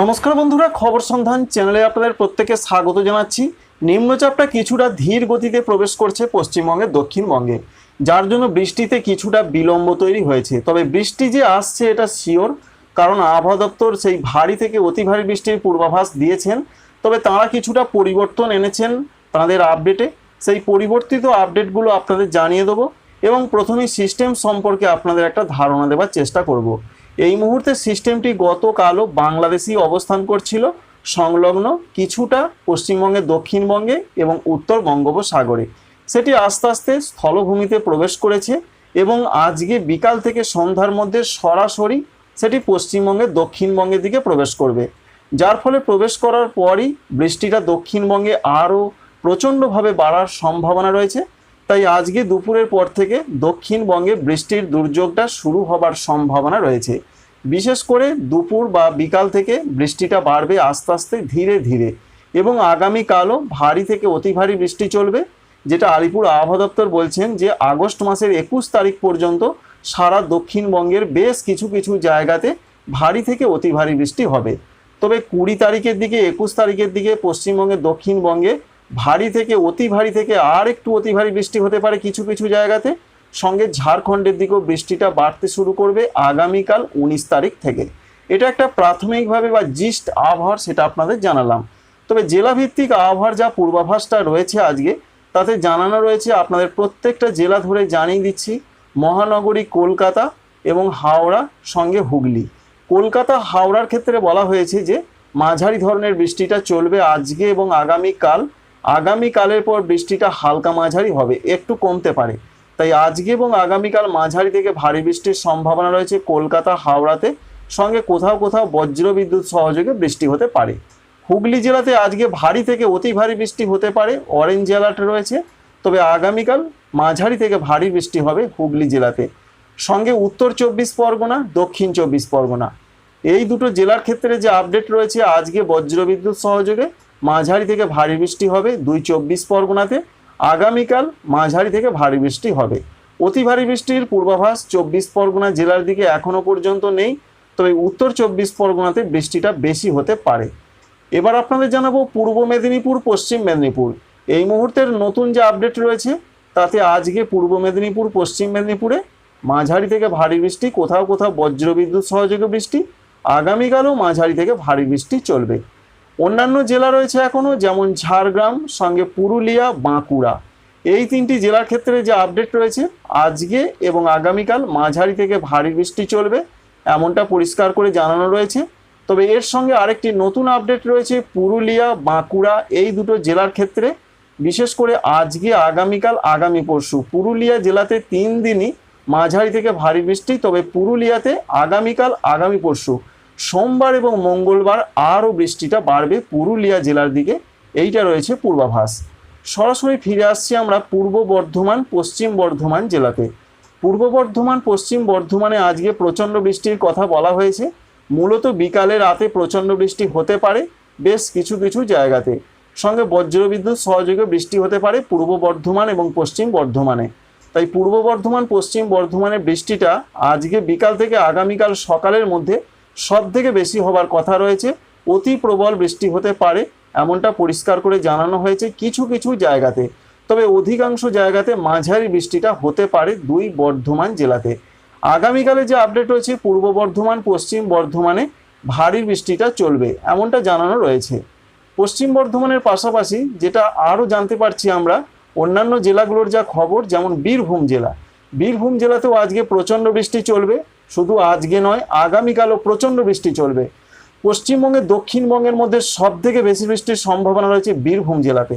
নমস্কার বন্ধুরা, খবর সন্ধান চ্যানেলে আপনাদের প্রত্যেকে স্বাগত জানাচ্ছি। নিম্নচাপটা কিছুটা ধীর গতিতে প্রবেশ করছে পশ্চিমবঙ্গের দক্ষিণবঙ্গে, যার জন্য বৃষ্টিতে কিছুটা বিলম্ব তৈরি হয়েছে। তবে বৃষ্টি যে আসছে, এটা শিওর কারণ আবহাওয়া দপ্তর সেই ভারী থেকে অতি ভারী বৃষ্টির পূর্বাভাস দিয়েছেন। তবে তাঁরা কিছুটা পরিবর্তন এনেছেন তাদের আপডেটে সেই পরিবর্তিত আপডেটগুলো আপনাদের জানিয়ে দেবো এবং প্রথমেই সিস্টেম সম্পর্কে আপনাদের একটা ধারণা দেওয়ার চেষ্টা করব। এই মুহূর্তে সিস্টেমটি গতকালও বাংলাদেশই অবস্থান করছিল, সংলগ্ন কিছুটা পশ্চিমবঙ্গের দক্ষিণবঙ্গে এবং উত্তর বঙ্গোপসাগরে। সেটি আস্তে আস্তে স্থলভূমিতে প্রবেশ করেছে এবং আজকে বিকাল থেকে সন্ধ্যার মধ্যে সরাসরি সেটি পশ্চিমবঙ্গের দক্ষিণবঙ্গের দিকে প্রবেশ করবে। যার ফলে প্রবেশ করার পরই বৃষ্টিটা দক্ষিণবঙ্গে আরও প্রচণ্ডভাবে বাড়ার সম্ভাবনা রয়েছে। তাই আজকে দুপুরের পর থেকে দক্ষিণবঙ্গে বৃষ্টির দুর্যোগটা শুরু হবার সম্ভাবনা রয়েছে। বিশেষ করে দুপুর বা বিকাল থেকে বৃষ্টিটা বাড়বে আস্তে আস্তে ধীরে ধীরে এবং আগামীকালও ভারী থেকে অতি ভারী বৃষ্টি চলবে, যেটা আলিপুর আবহাওয়া দপ্তর বলছেন যে আগস্ট মাসের একুশ তারিখ পর্যন্ত সারা দক্ষিণবঙ্গের বেশ কিছু কিছু জায়গাতে ভারী থেকে অতি ভারী বৃষ্টি হবে। তবে কুড়ি তারিখের দিকে, একুশ তারিখের দিকে পশ্চিমবঙ্গের দক্ষিণবঙ্গে ভারী থেকে, অতি ভারী থেকে আর একটু অতি ভারী বৃষ্টি হতে পারে কিছু কিছু জায়গাতে। সঙ্গে ঝাড়খণ্ডের দিকেও বৃষ্টিটা বাড়তে শুরু করবে আগামীকাল উনিশ তারিখ থেকে। এটা একটা প্রাথমিকভাবে বা জিস্ট আবহাওয়ার সেটা আপনাদের জানালাম। তবে জেলাভিত্তিক আবহাওয়ার যা পূর্বাভাসটা রয়েছে আজকে, তাতে জানানো রয়েছে আপনাদের প্রত্যেকটা জেলা ধরে জানিয়ে দিচ্ছি, মহানগরী কলকাতা এবং হাওড়া, সঙ্গে হুগলি। কলকাতা, হাওড়ার ক্ষেত্রে বলা হয়েছে যে মাঝারি ধরনের বৃষ্টিটা চলবে আজকে এবং আগামীকাল আগামীকালের পর বৃষ্টিটা হালকা মাঝারি হবে, একটু কমতে পারে। তাই আজকে এবং আগামীকাল মাঝারি থেকে ভারী বৃষ্টির সম্ভাবনা রয়েছে কলকাতা, হাওড়াতে। সঙ্গে কোথাও কোথাও বজ্র বিদ্যুৎ সহযোগে বৃষ্টি হতে পারে। হুগলি জেলাতে আজকে ভারী থেকে অতি ভারী বৃষ্টি হতে পারে, অরেঞ্জ অ্যালার্ট রয়েছে। তবে আগামীকাল মাঝারি থেকে ভারী বৃষ্টি হবে হুগলি জেলাতে। সঙ্গে উত্তর চব্বিশ পরগনা, দক্ষিণ চব্বিশ পরগনা। এই দুটো জেলার ক্ষেত্রে যে আপডেট রয়েছে, আজকে বজ্রবিদ্যুৎ সহযোগে মাঝারি থেকে ভারী বৃষ্টি হবে, দুই চব্বিশ পরগনাতে। আগামীকাল মাঝারি থেকে ভারী বৃষ্টি হবে। অতি ভারী বৃষ্টির পূর্বাভাস চব্বিশ পরগনা জেলার দিকে এখনও পর্যন্ত নেই, তবে উত্তর চব্বিশ পরগনাতে বৃষ্টিটা বেশি হতে পারে। এবার আপনাদের জানাব পূর্ব মেদিনীপুর, পশ্চিম মেদিনীপুর। এই মুহূর্তের নতুন যে আপডেট রয়েছে, তাতে আজকে পূর্ব মেদিনীপুর, পশ্চিম মেদিনীপুরে মাঝারি থেকে ভারী বৃষ্টি, কোথাও কোথাও বজ্রবিদ্যুৎ সহযোগী বৃষ্টি, আগামীকালও মাঝারি থেকে ভারী বৃষ্টি চলবে। অন্যান্য জেলা রয়েছে এখনও যেমন ঝাড়গ্রাম, সঙ্গে পুরুলিয়া, বাঁকুড়া। এই তিনটি জেলার ক্ষেত্রে যে আপডেট রয়েছে, আজকে এবং আগামীকাল মাঝারি থেকে ভারী বৃষ্টি চলবে, এমনটা পরিষ্কার করে জানানো রয়েছে। তবে এর সঙ্গে আরেকটি নতুন আপডেট রয়েছে, পুরুলিয়া, বাঁকুড়া, এই দুটো জেলার ক্ষেত্রে। বিশেষ করে আজকে, আগামীকাল, আগামী পরশু। পুরুলিয়া জেলাতে তিন দিনই মাঝারি থেকে ভারী বৃষ্টি, তবে পুরুলিয়াতে আগামীকাল, আগামী পরশু। সোমবার এবং মঙ্গলবার আরও বৃষ্টিটা বাড়বে পুরুলিয়া জেলার দিকে। এইটা রয়েছে পূর্বাভাস। সরাসরি ফিরে আসছি আমরা পূর্ব বর্ধমান, পশ্চিম বর্ধমান জেলাতে। পূর্ব বর্ধমান, পশ্চিম বর্ধমানে আজকে প্রচণ্ড বৃষ্টির কথা বলা হয়েছে। মূলত বিকালে রাতে প্রচণ্ড বৃষ্টি হতে পারে বেশ কিছু কিছু জায়গাতে। সঙ্গে বজ্রবিদ্যুৎ সহযোগে বৃষ্টি হতে পারে পূর্ব বর্ধমান এবং পশ্চিম বর্ধমানে। তাই পূর্ব বর্ধমান, পশ্চিম বর্ধমানের বৃষ্টিটা আজকে বিকাল থেকে আগামীকাল সকালের মধ্যে সব থেকে বেশি হবার কথা রয়েছে, অতি প্রবল বৃষ্টি হতে পারে, এমনটা পরিষ্কার করে জানানো হয়েছে কিছু কিছু জায়গাতে। তবে অধিকাংশ জায়গাতে মাঝারি বৃষ্টিটা হতে পারে দুই বর্ধমান জেলাতে। আগামীকালে যে আপডেট রয়েছে, পূর্ব বর্ধমান, পশ্চিম বর্ধমানে ভারী বৃষ্টিটা চলবে, এমনটা জানানো রয়েছে। পশ্চিম বর্ধমানের পাশাপাশি যেটা আরও জানতে পারছি আমরা, অন্যান্য জেলাগুলোর যা খবর, যেমন বীরভূম জেলা। বীরভূম জেলাতেও আজকে প্রচণ্ড বৃষ্টি চলবে শুধু আজকে নয়, আগামীকালও প্রচণ্ড বৃষ্টি চলবে। পশ্চিমবঙ্গের দক্ষিণবঙ্গের মধ্যে সব থেকে বেশি বৃষ্টির সম্ভাবনা রয়েছে বীরভূম জেলাতে।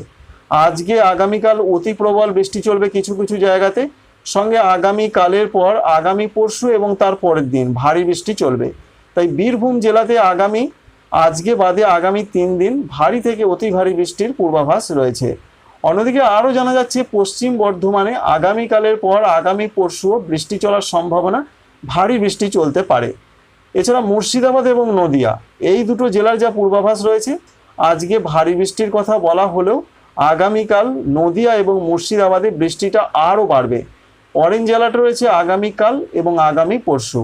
আজকে আগামীকাল অতি প্রবল বৃষ্টি চলবে কিছু কিছু জায়গাতে। সঙ্গে আগামীকালের পর, আগামী পরশু এবং তার পরের দিন ভারী বৃষ্টি চলবে। তাই বীরভূম জেলাতে আগামী, আজকে বাদে আগামী তিন দিন ভারী থেকে অতি ভারী বৃষ্টির পূর্বাভাস রয়েছে। অন্যদিকে আরও জানা যাচ্ছে, পশ্চিম বর্ধমানে আগামীকালের পর, আগামী পরশুও বৃষ্টি চলার সম্ভাবনা ভারী বৃষ্টি চলতে পারে। এছাড়া মুর্শিদাবাদ এবং নদিয়া, এই দুটো জেলার যা পূর্বাভাস রয়েছে, আজকে ভারী বৃষ্টির কথা বলা হলেও আগামীকাল নদিয়া এবং মুর্শিদাবাদে বৃষ্টিটা আরও বাড়বে। অরেঞ্জ অ্যালার্ট রয়েছে আগামীকাল এবং আগামী পরশু।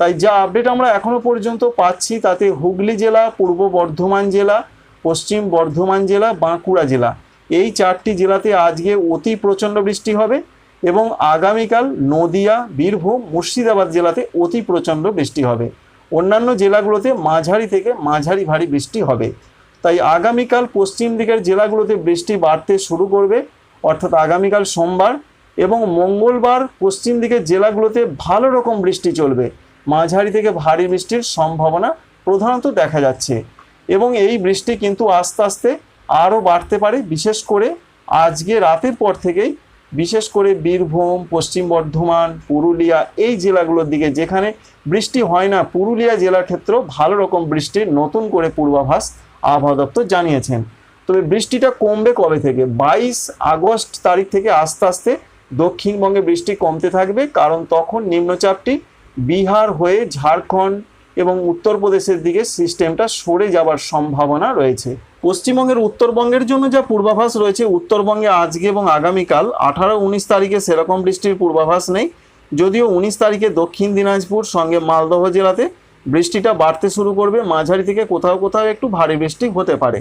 তাই যা আপডেট আমরা এখনও পর্যন্ত পাচ্ছি তাতে হুগলি জেলা, পূর্ব বর্ধমান জেলা, পশ্চিম বর্ধমান জেলা, বাঁকুড়া জেলা, এই চারটি জেলাতে আজকে অতি প্রচণ্ড বৃষ্টি হবে। এবং আগামীকাল নদিয়া, বীরভূম, মুর্শিদাবাদ জেলাতে অতি প্রচণ্ড বৃষ্টি হবে। অন্যান্য জেলাগুলোতে মাঝারি থেকে মাঝারি ভারী বৃষ্টি হবে। তাই আগামীকাল পশ্চিম দিকের জেলাগুলোতে বৃষ্টি বাড়তে শুরু করবে। অর্থাৎ আগামীকাল সোমবার এবং মঙ্গলবার পশ্চিম দিকের জেলাগুলোতে ভালো রকম বৃষ্টি চলবে। মাঝারি থেকে ভারী বৃষ্টির সম্ভাবনা প্রধানত দেখা যাচ্ছে। এবং এই বৃষ্টি কিন্তু আস্তে আস্তে আরও বাড়তে পারে। বিশেষ করে আজকে রাতের পর থেকেই বিশেষ করে বীরভূম, পশ্চিম বর্ধমান, পুরুলিয়া, এই জেলাগুলোর দিকে যেখানে বৃষ্টি হয় না, পুরুলিয়া জেলার ক্ষেত্রেও ভালো রকম বৃষ্টির নতুন করে পূর্বাভাস আবহাওয়া দপ্তর জানিয়েছেন। তবে বৃষ্টিটা কমবে কবে থেকে? বাইশ আগস্ট তারিখ থেকে আস্তে আস্তে দক্ষিণবঙ্গে বৃষ্টি কমতে থাকবে, কারণ তখন নিম্নচাপটি বিহার হয়ে ঝাড়খণ্ড এবং উত্তরপ্রদেশের দিকে সিস্টেমটা সরে যাবার সম্ভাবনা রয়েছে। পশ্চিমবঙ্গের উত্তরবঙ্গের জন্য যা পূর্বাভাস রয়েছে, উত্তরবঙ্গে আজকে এবং আগামীকাল, আঠারো উনিশ তারিখে সেরকম বৃষ্টির পূর্বাভাস নেই। যদিও উনিশ তারিখে দক্ষিণ দিনাজপুর, সঙ্গে মালদহ জেলাতে বৃষ্টিটা বাড়তে শুরু করবে। মাঝারি থেকে কোথাও কোথাও একটু ভারী বৃষ্টি হতে পারে।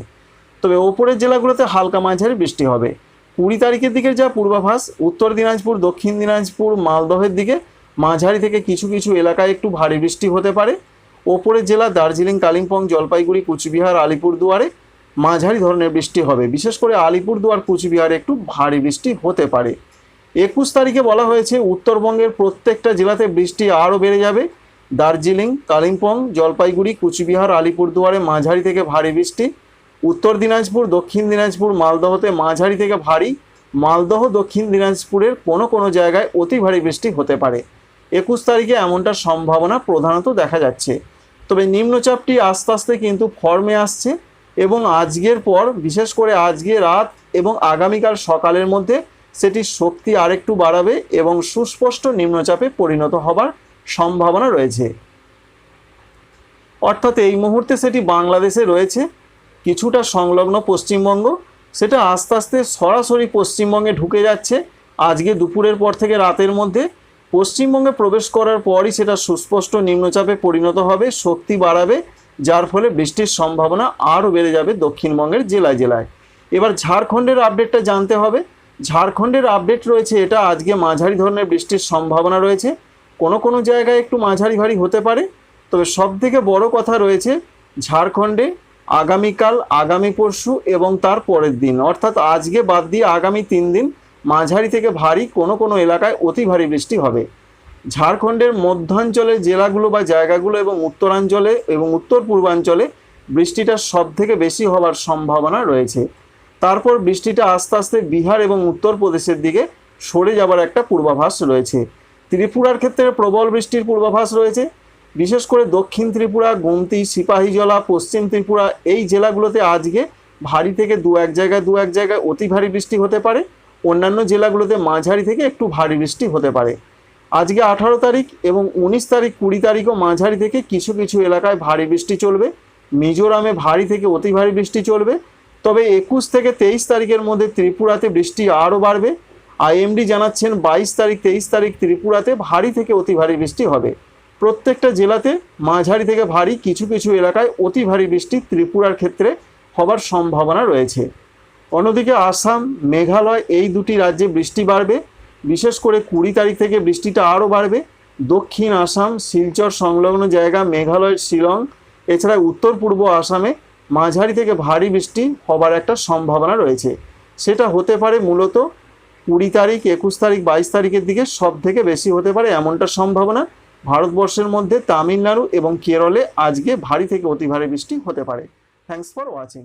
তবে ওপরের জেলাগুলোতে হালকা মাঝারি বৃষ্টি হবে। কুড়ি তারিখের দিকে যা পূর্বাভাস, উত্তর দিনাজপুর, দক্ষিণ দিনাজপুর, মালদহের দিকে মাঝারি থেকে কিছু কিছু এলাকায় একটু ভারী বৃষ্টি হতে পারে। ওপরের জেলা দার্জিলিং, কালিম্পং, জলপাইগুড়ি, কুচবিহার, আলিপুরদুয়ারে মাঝারি ধরনের বৃষ্টি হবে। বিশেষ করে আলিপুরদুয়ার কুচবিহারে একটু ভারী বৃষ্টি হতে পারে। একুশ তারিখে বলা হয়েছে, উত্তরবঙ্গের প্রত্যেকটা জেলাতে বৃষ্টি আরও বেড়ে যাবে। দার্জিলিং, কালিম্পং, জলপাইগুড়ি, কুচবিহার, আলিপুরদুয়ারে মাঝারি থেকে ভারী বৃষ্টি। উত্তর দিনাজপুর, দক্ষিণ দিনাজপুর, মালদহতে মাঝারি থেকে ভারী। মালদহ, দক্ষিণ দিনাজপুরের কোনো কোনো জায়গায় অতি ভারী বৃষ্টি হতে পারে। একুশ তারিখে এমনটা সম্ভাবনা প্রধানত দেখা যাচ্ছে। তবে নিম্নচাপটি আস্তে আস্তে কিন্তু ফর্মে আসছে। এবং আজকের পর, বিশেষ করে আজকে রাত এবং আগামীকাল সকালের মধ্যে সেটি শক্তি আরেকটু বাড়াবে এবং সুস্পষ্ট নিম্নচাপে পরিণত হবার সম্ভাবনা রয়েছে। অর্থাৎ এই মুহূর্তে সেটি বাংলাদেশে রয়েছে। কিছুটা সংলগ্ন পশ্চিমবঙ্গ, সেটা আস্তে আস্তে সরাসরি পশ্চিমবঙ্গে ঢুকে যাচ্ছে। আজকে দুপুরের পর থেকে রাতের মধ্যে পশ্চিমবঙ্গে প্রবেশ করার পরই সেটা সুস্পষ্ট নিম্নচাপে পরিণত হবে, শক্তি বাড়াবে যার ফলে বৃষ্টির সম্ভাবনা আরও বেড়ে যাবে দক্ষিণবঙ্গের জেলায় জেলায়। এবার ঝাড়খণ্ডের আপডেটটা জানতে হবে। ঝাড়খণ্ডের আপডেট রয়েছে এটা আজকে মাঝারি ধরনের বৃষ্টির সম্ভাবনা রয়েছে। কোনো কোনো জায়গায় একটু মাঝারি ভারী হতে পারে। তবে সব থেকে বড় কথা রয়েছে ঝাড়খণ্ডে আগামীকাল, আগামী পরশু এবং তার পরের দিন। অর্থাৎ আজকে বাদ দিয়ে আগামী তিন দিন মাঝারি থেকে ভারী কোনো কোনো এলাকায় অতি ভারী বৃষ্টি হবে। ঝাড়খণ্ডের মধ্যাঞ্চলের জেলাগুলো বা জায়গাগুলো এবং উত্তরাঞ্চলে এবং উত্তর পূর্বাঞ্চলে বৃষ্টিটা সব থেকে বেশি হওয়ার সম্ভাবনা রয়েছে। তারপর বৃষ্টিটা আস্তে আস্তে বিহার এবং উত্তরপ্রদেশের দিকে সরে যাবার একটা পূর্বাভাস রয়েছে। ত্রিপুরার ক্ষেত্রে প্রবল বৃষ্টির পূর্বাভাস রয়েছে। বিশেষ করে দক্ষিণ ত্রিপুরা, গুমতি, সিপাহীজলা, পশ্চিম ত্রিপুরা এই জেলাগুলোতে আজকে ভারী থেকে দু এক জায়গায় দু এক জায়গায় অতি ভারী বৃষ্টি হতে পারে। অন্যান্য জেলাগুলোতে মাঝারি থেকে একটু ভারী বৃষ্টি হতে পারে। আজকে আঠারো তারিখ এবং উনিশ তারিখ কুড়ি তারিখও মাঝারি থেকে কিছু কিছু এলাকায় ভারী বৃষ্টি চলবে। মিজোরামে ভারী থেকে অতি ভারী বৃষ্টি চলবে। তবে একুশ থেকে তেইশ তারিখের মধ্যে ত্রিপুরাতে বৃষ্টি আরও বাড়বে। আইএমডি জানাচ্ছেন বাইশ তারিখ, তেইশ তারিখ ত্রিপুরাতে ভারী থেকে অতি ভারী বৃষ্টি হবে। প্রত্যেকটা জেলাতে মাঝারি থেকে ভারী কিছু কিছু এলাকায় অতি ভারী বৃষ্টি ত্রিপুরার ক্ষেত্রে হবার সম্ভাবনা রয়েছে। অন্যদিকে আসাম, মেঘালয় এই দুটি রাজ্যে বৃষ্টি বাড়বে। বিশেষ করে কুড়ি তারিখ থেকে বৃষ্টিটা আরও বাড়বে। দক্ষিণ আসাম, শিলচর সংলগ্ন জায়গা, মেঘালয়, শিলং, এছাড়া উত্তর পূর্ব আসামে মাঝারি থেকে ভারী বৃষ্টি হবার একটা সম্ভাবনা রয়েছে। সেটা হতে পারে মূলত কুড়ি তারিখ, একুশ তারিখ, বাইশ তারিখের দিকে সব থেকে বেশি হতে পারে এমনটা সম্ভাবনা। ভারতবর্ষের মধ্যে তামিলনাড়ু এবং কেরলে আজকে ভারী থেকে অতি ভারী বৃষ্টি হতে পারে। Thanks for watching